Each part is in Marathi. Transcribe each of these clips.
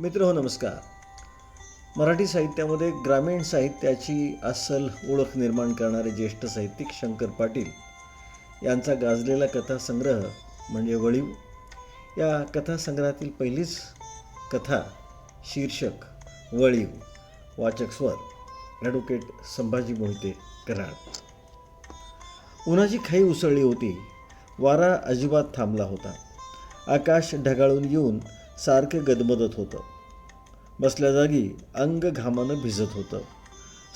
मित्र हो नमस्कार. मराठी साहित्यामध्ये ग्रामीण साहित्याची अस्सल ओळख निर्माण करणारे ज्येष्ठ साहित्यिक शंकर पाटील यांचा गाजलेला कथासंग्रह म्हणजे वळीव. या कथासंग्रहातील पहिलीच कथा शीर्षक वळीव वाचक स्वर ॲडव्होकेट संभाजी मोहिते कराड. उन्हाची खाई उसळली होती. वारा अजिबात थांबला होता. आकाश ढगाळून येऊन सारखं गदमदत होतं. बसल्या जागी अंग घामानं भिजत होतं.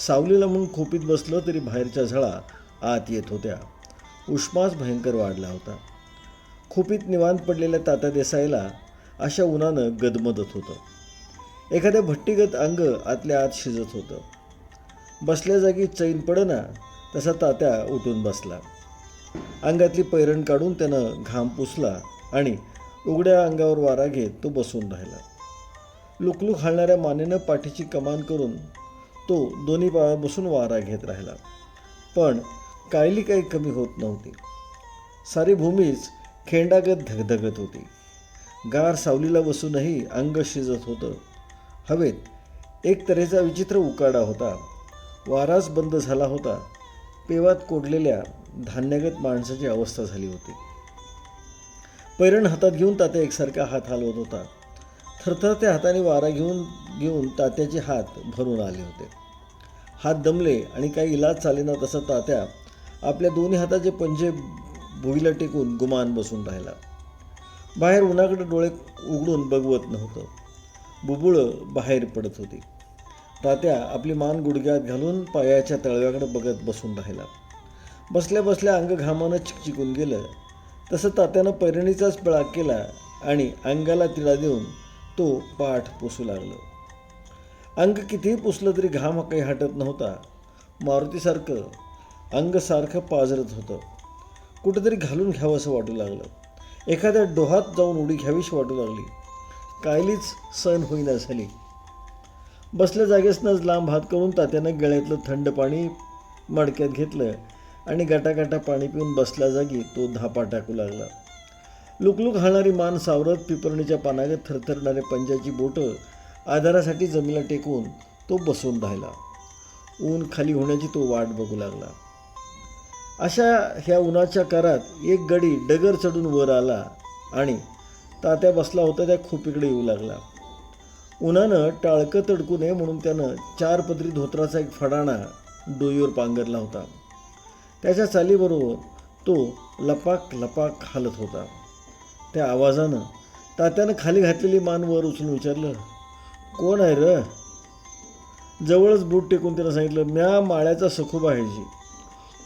सावलीला म्हणून खोपीत बसलं तरी बाहेरच्या झळा आत येत होत्या. उष्मास भयंकर वाढला होता. खोपीत निवांत पडलेल्या तात्या देसाईला अशा उन्हानं गदमदत होतं. एखाद्या भट्टीगत अंग आतल्या आत शिजत होतं. बसल्या जागी चैन पडना तसा तात्या उठून बसला. अंगातली पैरण काढून त्यानं घाम पुसला आणि उघड्या अंगावर वारा घेत तो बसून राहिला. लुकलुक हलणाऱ्या मानेनं पाठीची कमान करून तो दोन्ही पायावर बसून वारा घेत राहिला. पण कायली काही कमी होत नव्हती. सारी भूमीच खेंडागत धगधगत होती. गार सावलीला बसूनही अंग शिजत होतं. हवेत एक तऱ्हेचा विचित्र उकाडा होता. वाराच बंद झाला होता. पेवात कोडलेल्या धान्यगत माणसाची अवस्था झाली होती. पैरण हातात घेऊन तात्या एकसारखा हात हलवत होता. थरथरत्या हाताने वारा घेऊन घेऊन तात्याचे हात भरून आले होते. हात दमले आणि काही इलाज चालेना तसा तात्या आपल्या दोन्ही हाताचे पंजे भुईला टेकून गुमान बसून राहिला. बाहेर उन्हाकडे डोळे उघडून बघवत नव्हतं. बुबुळं बाहेर पडत होती. तात्या आपली मान गुडघ्यात घालून पायाच्या तळव्याकडे बघत बसून राहिला. बसल्या बसल्या अंग घामानं चिकचिकून गेलं. तसं तात्यानं पैरणीचाच पळा केला आणि अंगाला तिळा देऊन तो पाठ पुसू लागलं. अंग कितीही पुसलं तरी घाम काही हटत नव्हता. मारुतीसारखं अंगसारखं पाजरत होतं. कुठंतरी घालून घ्यावं असं वाटू लागलं. एखाद्या डोहात जाऊन उडी घ्यावीशी वाटू लागली. कायलीच सण होईना झाली. बसल्या जागेसनंच लांब हात करून तात्यानं गळ्यातलं थंड पाणी मडक्यात घेतलं आणि गाटागाटा पाणी पिऊन बसल्या जागी तो धापा टाकू लागला. लुकलुक हाणारी मान सावरत पिपरणीच्या पानागत थरथरणारे पंजाची बोटं आधारासाठी जमीला टेकून तो बसून राहिला. ऊन खाली होण्याची तो वाट बघू लागला. अशा ह्या उन्हाच्या कारात एक गडी डगर चढून वर आला आणि तात्या बसला होता त्या खोपीकडे येऊ लागला. उन्हानं टाळकं तडकू नये म्हणून त्यानं चार पदरी धोत्राचा एक फडाणा डोईवर पांघरला होता. त्याच्या चालीबरोबर तो लपाक लपाक हालत होता. त्या आवाजानं तात्यानं खाली घातलेली मान वर उचलून विचारलं कोण आहे र? जवळच बूट टेकून त्यानं सांगितलं म्या माळ्याचा सखोबा आहे जी.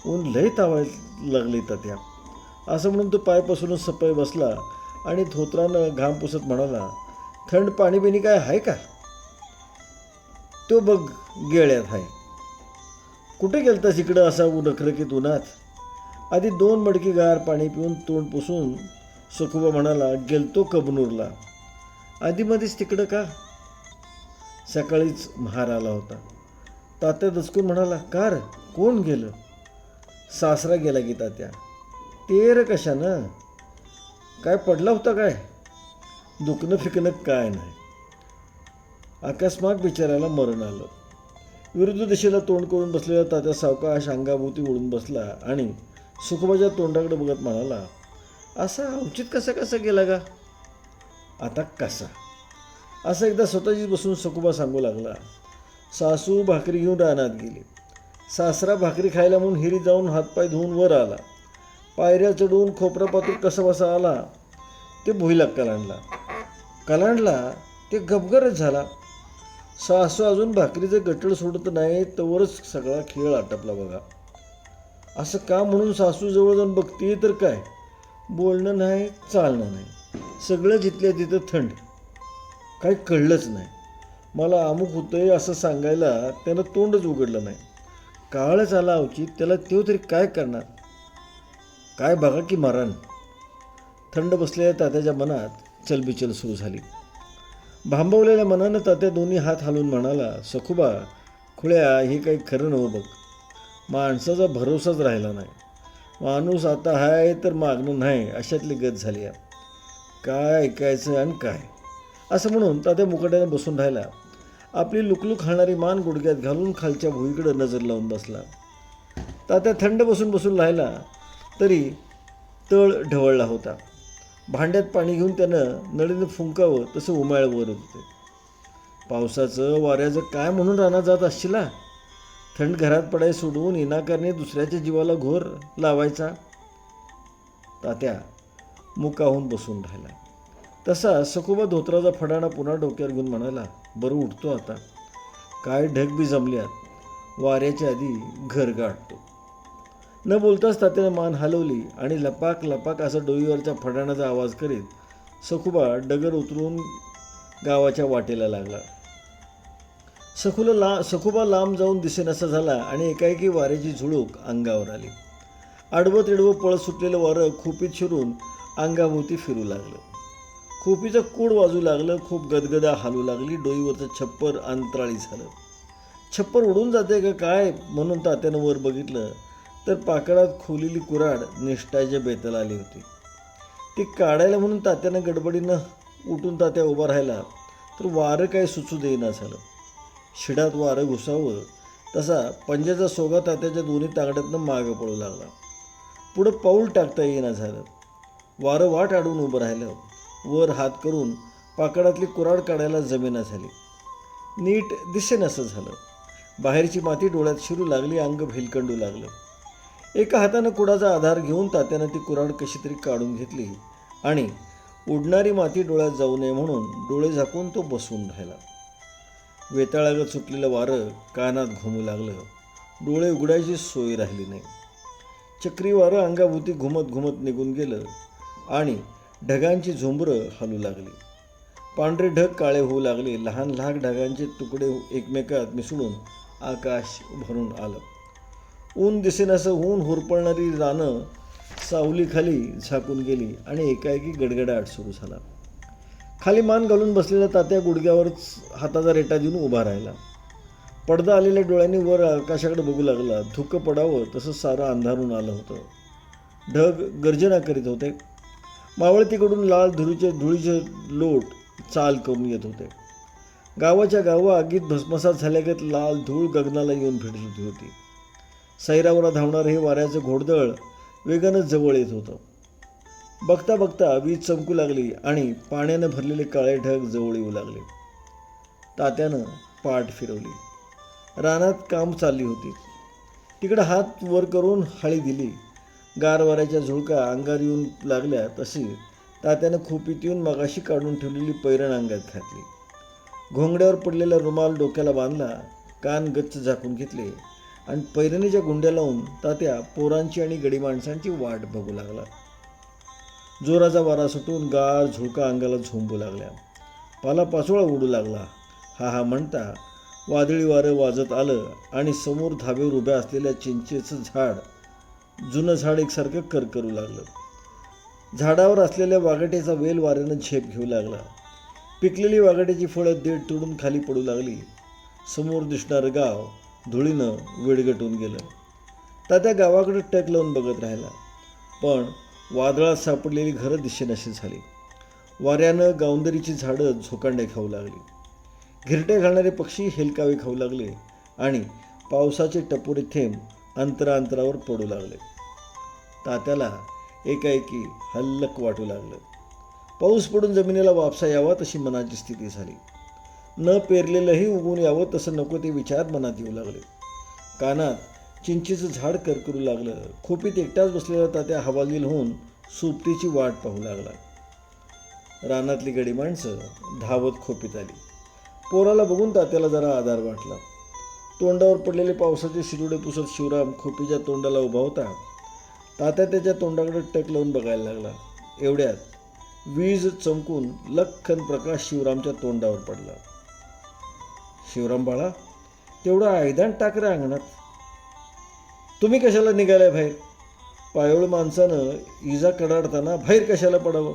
ऊन लय तावायला लागली तात्या. असं म्हणून तो पाय पसरून सपय बसला आणि धोत्रानं घाम पुसत म्हणाला थंड पाणी बिणी काय आहे का? तो बघ गेळ्यात आहे कुठे गेलतास इकडं असा नखरकीत उन्हात? आधी दोन मडकी गार पाणी पिऊन तोंड पुसून सखुबा म्हणाला गेलतो कबनूरला. आधीमध्येच तिकडं का? सकाळीच महार आला होता. तात्या दचकून म्हणाला कार कोण गेलं? सासरा गेला की तात्या. तेर कशा कशानं? काय पडला होता काय? दुखणं फिकणं काय नाही. अकस्मात बिचारायला मरण आलं. विरुद्ध दिशेला तोंड करून बसलेला तात्या सावकाश अंगाभोवती ओढून बसला आणि सुखबाच्या तोंडाकडे बघत म्हणाला असा औचित कसा कसा गेला का आता कसा? असं एकदा स्वतःचीच बसून सखुबा सांगू लागला. सासू भाकरी घेऊन रानात गेली. सासरा भाकरी खायला म्हणून हिरी जाऊन हातपाय धुवून वर आला. पायऱ्या चढून खोपरा पातूर कसा बसा आला. ते भुईला कलांडला. कलांडला ते गबगरच झाला. सासू अजून भाकरीचं गटळ सोडत नाही तवरच सगळा खेळ आटपला बघा. असं का म्हणून सासू जवळ जाऊन बघते तर काय? बोलणं नाही चालणं नाही. सगळं जिथल्या तिथं थंड. काही कळलंच नाही. मला अमुक होतंय असं सांगायला त्यानं तोंडच उघडलं नाही. काळच आला अवचित त्याला तेव तरी काय करणार? काय बघा की मरण थंड बसलेल्या तात्याच्या मनात चलबिचल सुरू झाली. भांबवलेल्या मनानं तात्या दोन्ही हात हालून म्हणाला सखुबा खुळ्या हे काही खरं नव्हं बघ. माणसाचा भरोसाच राहिला नाही. माणूस आता आहे तर मागणं नाही अशातली गत झाली आहे. काय ऐकायचं आणि काय? असं म्हणून तात्या मुकाट्याने बसून राहिला. आपली लुकलुक हाणणारी मान गुडघ्यात घालून खालच्या भुईकडे नजर लावून बसला. तात्या थंड बसून बसून राहिला तरी तळ ढवळला होता. भांड्यात पाणी घेऊन त्यानं नळीनं फुंकावं तसं उमाळ वरत होते. पावसाचं वाऱ्याचं काय म्हणून रानात जात असशीला? थंड घरात पडाय सोडून इनाकारने दुसऱ्याच्या जीवाला घोर लावायचा? तात्या मुकाहून बसून राहिला. तसा सखोबा धोत्राचा फडाणा पुन्हा डोक्यावर घेऊन म्हणाला बरं उठतो आता. काय ढग बी जमल्यात. वाऱ्याच्या आधी घर गाठतो. न बोलताच तात्याने मान हलवली आणि लपाक लपाक असं डोईवरच्या फडाण्याचा आवाज करीत सखुबा डगर उतरून गावाच्या वाटेला लागला. सखुला ला सखुबा लांब जाऊन दिसेनासा झाला आणि एकाएकी वाऱ्याची झुळूक अंगावर आली. आडवं तिडवं पळत सुटलेलं वारं खोपीत शिरून अंगाभोवती फिरू लागलं. खोपीचं कूड वाजू लागलं खूप गदगदा हालू लागली डोईवरचं छप्पर अंतराळी झालं. छप्पर उडून जाते का काय? म्हणून तात्यानं वर बघितलं. तर पाकळात खोलेली कुराड निष्ठाच्या बेताला आली होती. ती काढायला म्हणून तात्यानं गडबडीनं उठून तात्या उभा राहिला तर वारं काही सुचू देईना झालं. शिडात वारं घुसावं तसा पंजाचा सोगा तात्याच्या दोन्ही तांगड्यातनं मागं पडू लागला. पुढं पाऊल टाकता येईना झालं. वारं वाट अडवून उभं राहिलं. वर हात करून पाकडातली कुराड काढायला जमेना झाली. नीट दिसेनासं झालं. बाहेरची माती डोळ्यात शिरू लागली अंग भिलकंडू लागलं. एका हातानं कुडाचा आधार घेऊन तात्यानं ती कुराड कशी तरी काढून घेतली. आणि उडणारी माती डोळ्यात जाऊ नये म्हणून डोळे झाकून तो बसून राहिला. वेताळागत सुटलेलं वारं कानात घुमू लागलं. डोळे उघडायची सोय राहिली नाही. चक्रीवारं अंगाभोवती घुमत घुमत निघून गेलं आणि ढगांची झुंबरं हलू लागली. पांढरे ढग काळे होऊ लागले. लहान लहान ढगांचे तुकडे एकमेकात मिसळून आकाश भरून आलं. ऊन दिसेनासं ऊन हुरपळणारी रानं सावलीखाली झाकून गेली आणि एकाएकी गडगडाट सुरू झाला. खाली मान घालून बसलेल्या तात्या गुडघ्यावरच हाताचा रेटा देऊन उभा राहिला. पडदा आलेल्या डोळ्यांनी वर आकाशाकडे बघू लागला. धुकं पडावं तसं सारं अंधारून आलं होतं. ढग गर्जना करीत होते. मावळतीकडून लाल धुळीचे धुळीचे लोट चाल करून येत होते. गावाच्या गावं आगीत भस्मसात झाल्यागत लाल धूळ गगनाला येऊन भेटत होती. सैरावरा धावणारं हे वाऱ्याचं घोडदळ वेगानं जवळ येत होतं. बघता बघता वीज चमकू लागली आणि पाण्यानं भरलेले काळे ढग जवळ येऊ लागले. तात्यानं पाठ फिरवली. रानात काम चालली होती. तिकडं हात वर करून हळी दिली. गार वाऱ्याच्या झुळका अंगार येऊन लागल्या तशी तात्यानं खोपीत येऊन मगाशी काढून ठेवलेली पैरण अंगात घातली. घोंगड्यावर पडलेला रुमाल डोक्याला बांधला कान गच्च झाकून घेतले. आणि पैरणीच्या गुंड्या लावून तात्या पोरांची आणि गडी माणसांची वाट बघू लागला. जोराचा वारा सुटून गार झुळका अंगाला झोंबू लागल्या. पालापाचोळा उडू लागला. हा हा म्हणता वादळी वारं वाजत आलं आणि समोर धाबेवर उभ्या असलेल्या चिंचेचं झाड जुनं झाड एकसारखं करकरू लागलं. झाडावर असलेल्या वाघाट्याचा वेल वाऱ्यानं झेप घेऊ लागला. पिकलेली वाघाट्याची फळं देठ तुडून खाली पडू लागली. समोर दिसणारं गाव धुळीनं विडगटून गेलं. तात्या गावाकडे टक लावून बघत राहिला. पण वादळात सापडलेली घरं दिशेनाशी झाली. वाऱ्यानं गावंदरीची झाडं झोकांडे खाऊ लागली. घिरटे घालणारे पक्षी हेलकावे खाऊ लागले आणि पावसाचे टपोरे थेंब अंतरांतरावर पडू लागले. तात्याला एकाएकी हल्लक वाटू लागलं. पाऊस पडून जमिनीला वापसा यावा तशी मनाची स्थिती झाली. न पेरलेलंही उगून यावं तसं नको ते विचार मनात येऊ लागले. कानात चिंचेचं झाड करकरू लागलं. खोपीत एकटाच बसलेला तात्या हवालदिल होऊन सोबतीची वाट पाहू लागला. रानातली गडी माणसं धावत खोपीत आली. पोराला बघून तात्याला जरा आधार वाटला. तोंडावर पडलेले पावसाचे शिरुडे पुसत शिवराम खोपीच्या तोंडाला उभा होता. तात्या त्याच्या तोंडाकडे टक लावून बघायला लागला. एवढ्यात वीज चमकून लख्खन प्रकाश शिवरामच्या तोंडावर पडला. शिवराम बाळा तेवढं आयदान टाक रे अंगणात. तुम्ही कशाला निघालाय बाहेर? पायोळ माणसानं इजा कडाडताना बाहेर कशाला पडावं?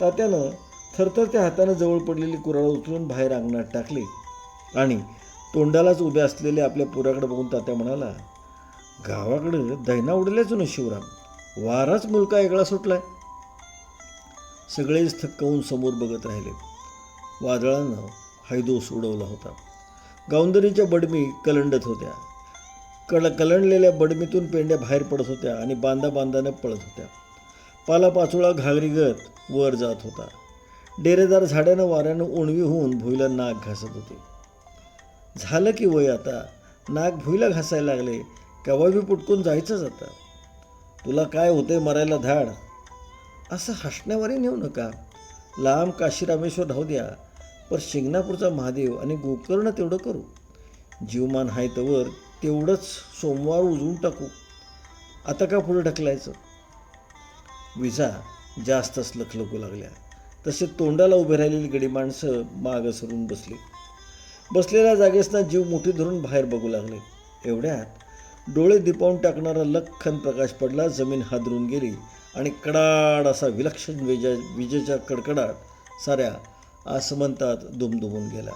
तात्यानं थरथरत्या हातानं जवळ पडलेली कुराळ उचलून बाहेर अंगणात टाकली. आणि तोंडालाच उभे असलेले आपल्या पुराकडे बघून तात्या म्हणाला गावाकडं दैना उडल्याच ना शिवराम? वाराच मुलका एकळा सुटलाय. सगळेच थक्कवून समोर बघत राहिले. वादळानं हैदोस उडवला होता. गावंदरीच्या बडमी कलंडत होत्या. कळ कलंडलेल्या बडमीतून पेंड्या बाहेर पडत होत्या आणि बांधा बांधानं पळत होत्या. पालापाचोळा घागरीगत वर जात होता. डेरेदार झाड्यानं वाऱ्यानं उणवी होऊन भुईला नाक घासत होते. झालं की वय आता. नाक भुईला घासायला लागले. केव्हा बी पुटकून जायचंच आता. तुला काय होते मरायला धाड? असं हसण्यावरही नेऊ नका. लांब काशी रामेश्वर राहू द्या. पर शिंगणापूरचा महादेव आणि गोकर्ण तेवढं करू. जीवमान हाय तवर तेवढंच सोमवार उजवून टाकू. आता का पुढे ढकलायचं? विजा जास्तच लखलखू लागल्या. तसे तोंडाला उभे राहिलेली गडी माणसं मागं सरून बसली. बसलेल्या जागेसना जीव मोठी धरून बाहेर बघू लागले. एवढ्यात डोळे दिपावून टाकणारा लख्खन प्रकाश पडला जमीन हादरून गेली आणि कडाड असा विलक्षण विजा विजेच्या कडकडाट साऱ्या आसमंतात दुमदुमून गेला.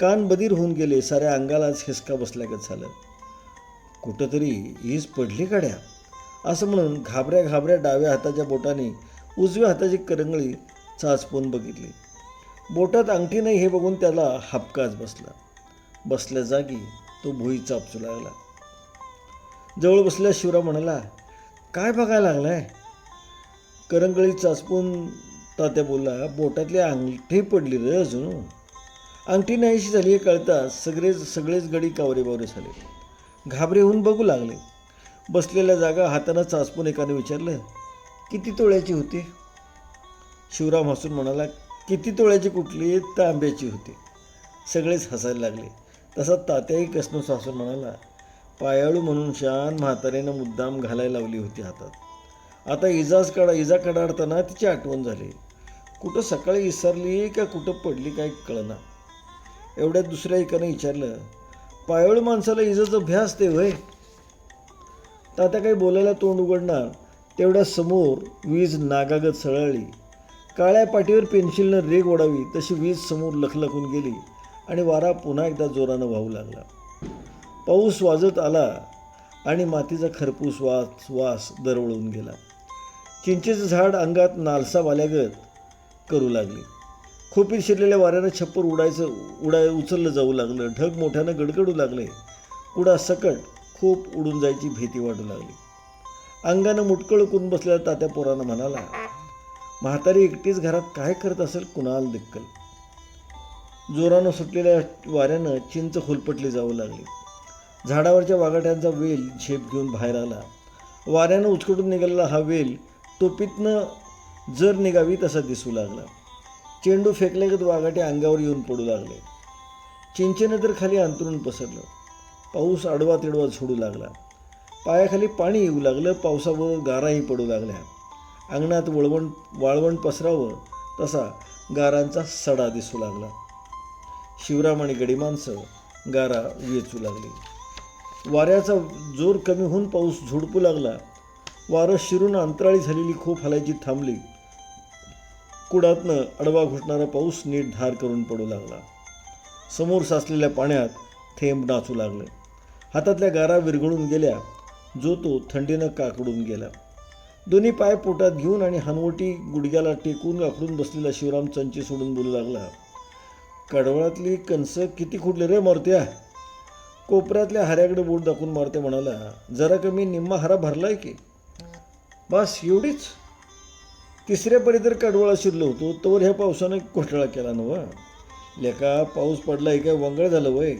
कान बधीर होऊन गेले साऱ्या अंगालाच हिसका बसल्यागत झालं. कुठंतरी हीच पडली काड्या असं म्हणून घाबऱ्या घाबऱ्या डाव्या हाताच्या बोटाने उजव्या हाताची करंगळी चाचपून बघितली. बोटात अंगठी नाही हे बघून त्याला हपकाच बसला. बसल्या जागी तो भुई चापचू लागला. जवळ बसल्या शिवराम म्हणाला काय बघायला लागलाय? करंगळी चाचपून तात्या बोलला बोटातली अंगठी पडली रे अजून. अंगठी नाहीशी झाली हे कळताच सगळेच सगळेच गडी कावरे बावरे झाले. घाबरे होऊन बघू लागले. बसलेल्या जागा हातानं चाचपून एकाने विचारलं किती तोळ्याची होती? शिवराम हसून म्हणाला किती तोळ्याची कुठली तांब्याची होती. सगळेच हसायला लागले. तसा तात्याही कसनो सासून म्हणाला पायाळू म्हणून शान म्हातारेनं मुद्दाम घालायला लावली होती हातात. आता इजाज काढा इजा कडाडताना तिची आठवण झाली. कुठं सकाळी विसरली का कुठं पडली काय कळना. एवढ्यात दुसऱ्या एकाने विचारलं पायोळ माणसाला इजाचं भ्यास ते व्हय तात्या काही बोलायला तोंड उघडणार तेवढ्या समोर वीज नागागत सळळली. काळ्या पाठीवर पेन्सिलनं रेग ओढावी तशी वीज समोर लखलखून गेली आणि वारा पुन्हा एकदा जोरानं वाहू लागला. पाऊस वाजत आला आणि मातीचा खरपूस वास वास दरवळून गेला. चिंचेचं झाड अंगात नालसा वाल्यागत करू लागली. खोपीत शिरलेल्या वाऱ्यानं छप्पर उडायचं उडाय उचललं जाऊ लागलं. ढग मोठ्यानं गडगडू लागले. कुडा सकट खूप उडून जायची भीती वाटू लागली. अंगानं मुटकळ करून बसलेल्या तात्या पोरानं म्हणाला म्हातारी एकटीच घरात काय करत असेल कुणाल दिक्कल? जोरानं सुटलेल्या वाऱ्यानं चिंच होलपटली जाऊ लागली. झाडावरच्या वागाट्यांचा वेल झेप घेऊन बाहेर आला. वाऱ्यानं उचकटून निघालेला हा वेल टोपीतनं जर निघावी तसा दिसू लागला. चेंडू फेकल्यागत वागाटे अंगावर येऊन पडू लागले. चिंचेनं तर खाली अंतरून पसरलं. पाऊस आडवा तिडवा झोडू लागला. पायाखाली पाणी येऊ लागलं पावसाबरोबर गाराही पडू लागल्या. अंगणात वळवण वाळवण पसरावं तसा गारांचा सडा दिसू लागला. शिवराम आणि गडी माणसं गारा वेचू लागली. वाऱ्याचा जोर कमी होऊन पाऊस झोडपू लागला. वारं शिरून अंतराळी झालेली खूप हलायची थांबली. कुडातनं अडवा घुटणारा पाऊस नीट धार करून पडू लागला. समोर साचलेल्या पाण्यात थेंब नाचू लागले. हातातल्या गारा विरघळून गेल्या जो तो थंडीनं काकडून गेला. दोन्ही पाय पोटात घेऊन आणि हनवटी गुडघ्याला टेकून काकडून बसलेला शिवराम चंची सोडून बोलू लागला. कडवळातली कणसं किती खुडले रे मोरत्या? कोपऱ्यातल्या हऱ्याकडे बोट दाखवून मारते म्हणाला जरा कमी निम्मा हरा भरलाय की. बस एवढीच? तिसऱ्या परी तर कडवळा शिरलो होतो तोवर ह्या पावसानं घोटाळा केला नव लेका पाऊस पडला काय वंगळ झालं वय?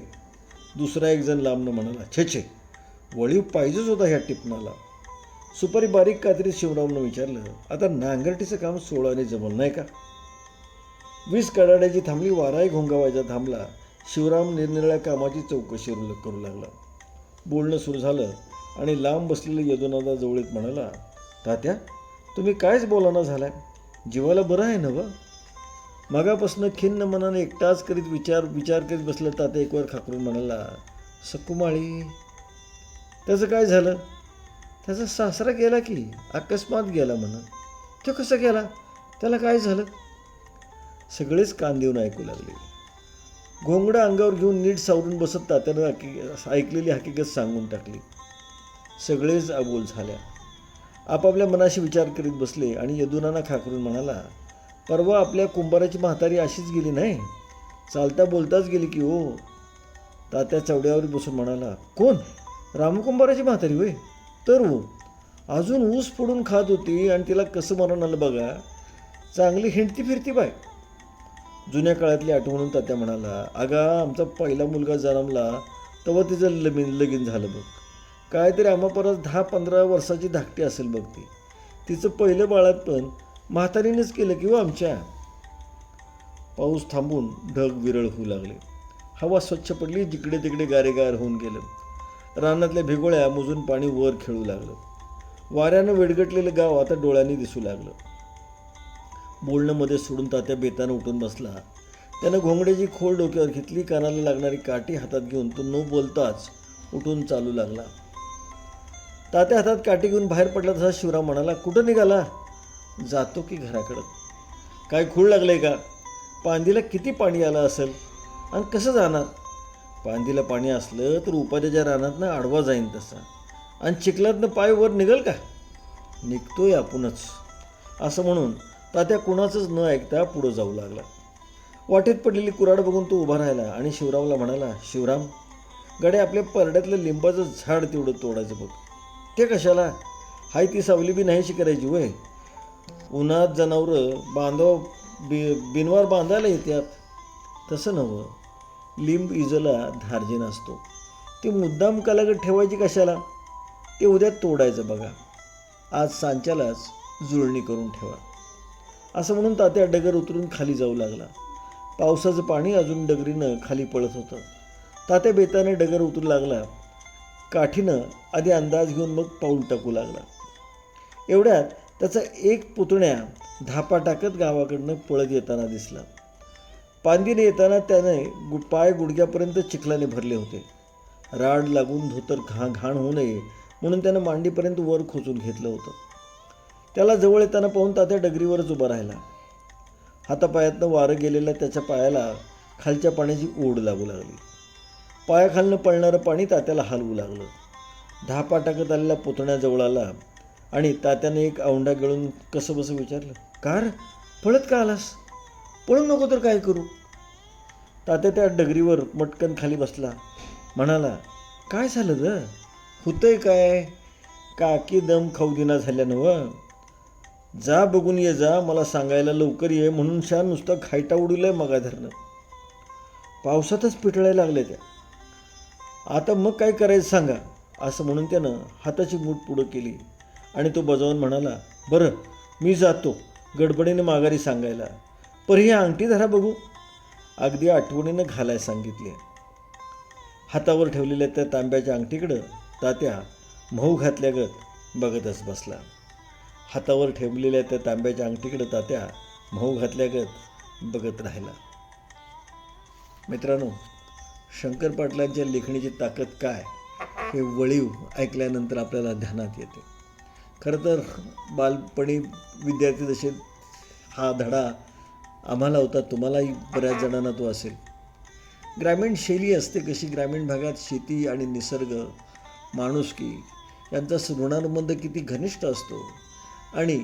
दुसरा एक जण लांबनं म्हणाला छे छे वळीव पाहिजेच होता ह्या टिपणाला. सुपारी बारीक कात्रीत शिवरामनं विचारलं आता नांगरटीचं काम सोळाने जमल नाही का? वीस कडाड्याची थांबली वाराही घोंगावायचा थांबला शिवराम निरनिराळ्या कामाची चौकशी करू लागला. बोलणं सुरू झालं आणि लांब बसलेलं यदुनादा जवळीत म्हणाला तात्या तुम्ही कायच बोलाना झालाय. जीवाला बरं आहे ना व? मागापासनं खिन्न मनाने एकटाच करीत विचार विचार करीत बसलं तात्या एकवर खाकरून म्हणाला सकुमाळी त्याचं काय झालं? त्याचा सासरा गेला की अकस्मात गेला म्हणा. तो कसा गेला? त्याला काय झालं? सगळेच कान देऊन ऐकू लागले. घोंगडा अंगावर घेऊन नीट सावरून बसत तात्यानं ऐकलेली हकीकत सांगून टाकली. सगळेच अबोल झाल्या. आपापल्या मनाशी विचार करीत बसले आणि यदुनाना खाकरून म्हणाला परवा आपल्या कुंभाराची म्हातारी अशीच गेली नाही? चालता बोलताच गेली की हो. तात्या चवड्यावर बसून म्हणाला कोण? रामकुंभाराची म्हातारी होय? तर हो. अजून ऊस फोडून खात होती आणि तिला कसं मरण आलं बघा? चांगली हिंडती फिरती बाय. जुन्या काळातली आठवणून तात्या म्हणाला अगा आमचा पहिला मुलगा जन्मला तेव्हा तिचं लमीन लगीन झालं बघ. काहीतरी आम्हा परत दहा पंधरा वर्षाची धाकटी असेल बघ ती. तिचं पहिलं बाळात पण म्हातारीनेच केलं किंवा हो आमच्या. पाऊस थांबून ढग विरळ होऊ लागले. हवा स्वच्छ पडली जिकडे तिकडे गारेगार होऊन गेलं. रानातल्या भिगोळ्या मुजून पाणी वर खेळू लागलं. वाऱ्यानं वेडगटलेलं गाव आता डोळ्यांनी दिसू लागलं. बोलणं मध्ये सोडून तात्या बेतानं उठून बसला. त्यानं घोंगड्याची खोल डोक्यावर घेतली कानाला लागणारी काठी हातात घेऊन तो न बोलताच उठून चालू लागला. तात्या हातात काठी घेऊन बाहेर पडला तसा शिवराम म्हणाला कुठं निघाला? जातो की घराकडं. काय खूळ लागलं आहे का? पांदीला किती पाणी आलं असेल? आणि कसं जाणार? पांदीला पाणी असलं तर उपाध्याच्या रानातनं आडवा जाईन तसा. आणि चिखलातनं पाय वर निघल का? निघतोय आपणच. असं म्हणून तात्या कुणाचंच न ऐकता पुढं जाऊ लागला. वाटेत पडलेली कुराड बघून तो उभा राहिला आणि शिवरामला म्हणाला शिवराम गडे आपल्या परड्यातलं लिंबाचं झाड तेवढं तोडायचं बघ. ते कशाला? हाय ती सावली बी नाहीशी करायची वय. उन्हात जनावरं बांधव बि बिनवार बांधायला येतात तसं नव्हं. लिंब इजला धार्जिन असतो ते मुद्दाम कलागत ठेवायची कशाला? ते उद्या तोडायचं बघा. आज सांच्यालाच जुळणी करून ठेवा. असं म्हणून तात्या डगर उतरून खाली जाऊ लागला. पावसाचं पाणी अजून डगरीनं खाली पळत होतं. तात्या बेताने डगर उतरू लागला. काठीनं आधी अंदाज घेऊन मग पाऊल टाकू लागला. एवढ्यात त्याचा एक पुतण्या धापा टाकत गावाकडनं पळत येताना दिसला. पांदीने येताना त्याने गु पाय गुडघ्यापर्यंत चिखलाने भरले होते. राड लागून धोतर घा घाण होऊ नये म्हणून त्यानं मांडीपर्यंत वर खोचून घेतलं होतं. त्याला जवळ येताना पाहून तात्या डगरीवरच उभा राहिला. हातापायातनं वारं गेलेल्या त्याच्या पायाला खालच्या पाण्याची ओढ लागू लागली. पायाखालनं पळणारं पाणी तात्याला हलवू लागलं. धापा टाकत आलेला पुतण्याजवळ आला आणि तात्याने एक औंढा गिळून कसं बसं विचारलं कार पळत का आलास? पळून नको तर काय करू? तात्या त्या डगरीवर मटकन खाली बसला म्हणाला काय झालं ग? होतंय काय? काकी दम खाऊ दिना झाल्या नव. जा बघून ये जा मला सांगायला लवकर ये म्हणून शान नुसतं खायटा उडवलंय मगा धरणं पावसातच पिटळायला लागले त्या. आता मग काय करायचं सांगा? असं म्हणून त्यानं हाताची मूठ पुढं केली आणि तो बजावून म्हणाला बरं मी जातो गडबडीने माघारी सांगायला. पर ही अंगठी धरा बघू. अगदी आठवणीनं घालाय सांगितले. हातावर ठेवलेल्या त्या तांब्याच्या अंगठीकडं तात्या मऊ घातल्यागत बघतच बसला. हातावर ठेवलेल्या त्या तांब्याच्या अंगठीकडं तात्या मऊ घातल्यागत बघत राहिला. मित्रांनो शंकर पाटलांच्या लेखणीची ताकद काय हे वळीव ऐकल्यानंतर आपल्याला ध्यानात येते. खरं तर बालपणी विद्यार्थी जसे हा धडा आम्हाला होता तुम्हालाही बऱ्याच जणांना तो असेल. ग्रामीण शैली असते कशी ग्रामीण भागात शेती आणि निसर्ग माणुसकी यांचा ऋणानुबंध किती घनिष्ठ असतो आणि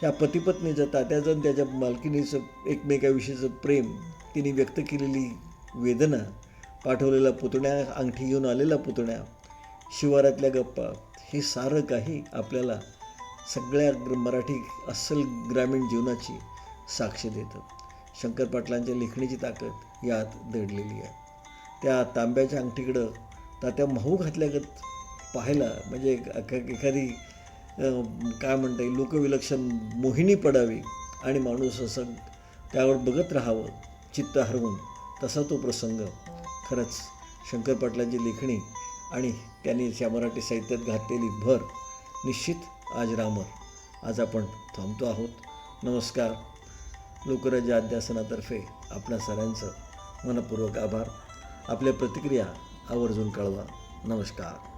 ह्या पतीपत्नीचं तात्याचं त्याच्या मालकिनीचं एकमेकाविषयीचं प्रेम तिने व्यक्त केलेली वेदना पाठवलेला पुतण्या अंगठी घेऊन आलेला पुतण्या शिवारातल्या गप्पा हे सारं काही आपल्याला सगळ्या मराठी अस्सल ग्रामीण जीवनाची साक्ष देतं. शंकर पाटलांच्या लेखणीची ताकद यात दडलेली आहे. त्या तांब्याच्या अंगठीकडं तात्या महू घातल्यागत पाहायला म्हणजे एखादी काय म्हणता येईल लोकविलक्षण मोहिनी पडावी आणि माणूस असं त्यावर बघत राहावं चित्त हरवून तसा तो प्रसंग खरंच शंकर पाटलांची लेखणी आणि त्यांनी त्या मराठी साहित्यात घातलेली भर निश्चित आज रामर. आज आपण थांबतो आहोत. नमस्कार. लोकराज्य अध्यासनातर्फे आपल्या सगळ्यांचं मनपूर्वक आभार. आपल्या प्रतिक्रिया आवर्जून कळवा. नमस्कार.